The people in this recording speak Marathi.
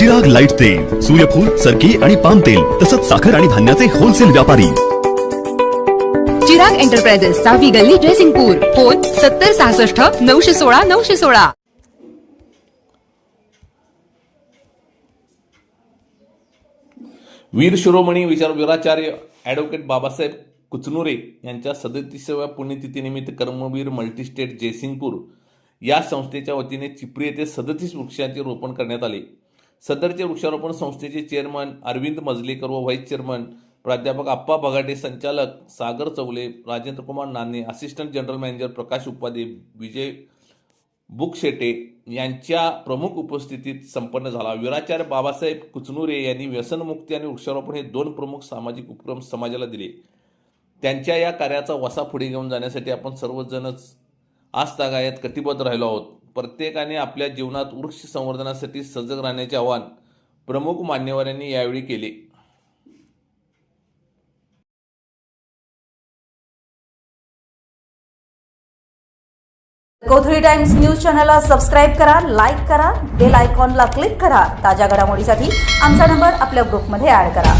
चिराग लाइट तेल सूर्यफूल सरकी आणि पाम तेल तसंच साखर आणि धान्याचे होलसेल व्यापारी. चिराग एंटरप्राइजेस सहावी गल्ली जयसिंगपूर फोन सत्तर सहासष्ट नऊशे सोळा नऊशे सोळा. वीर शिरोमणी विचार वीराचार्य ॲडव्होकेट बाबासाहेब कुचनुरे यांच्या सदतीसाव्या पुण्यतिथीनिमित्त कर्मवीर मल्टीस्टेट जयसिंगपूर या संस्थेच्या वतीने चिपरी येथे सदतीस वृक्षांचे रोपण करण्यात आले. सदरचे वृक्षारोपण संस्थेचे चेअरमन अरविंद मजलेकर व व्हाईस चेअरमन प्राध्यापक आप्पा बघाटे संचालक सागर Chaule Rajendra Kumar Nane assistant general manager Prakash Upadhye Vijay Bukshete यांच्या प्रमुख उपस्थितीत संपन्न झाला. वीराचार्य बाबासाहेब कुचनुरे यांनी व्यसनमुक्ती आणि वृक्षारोपण हे दोन प्रमुख सामाजिक उपक्रम समाजाला दिले. त्यांच्या या कार्याचा वसा पुढे घेऊन जाण्यासाठी आपण सर्वजणच आजतागायत कटिबद्ध राहिलो आहोत. प्रत्येकाने आपल्या जीवनात वृक्ष संवर्धनासाठी सजग राहण्याचे आवाहन प्रमुख मान्यवरांनी यावेळी केले. कोथळी टाइम्स न्यूज चॅनलला सबस्क्राईब करा लाईक करा बेल आयकॉनला क्लिक करा. ताज्या घडामोडीसाठी आमचा नंबर आपल्या ग्रुपमध्ये ऍड करा.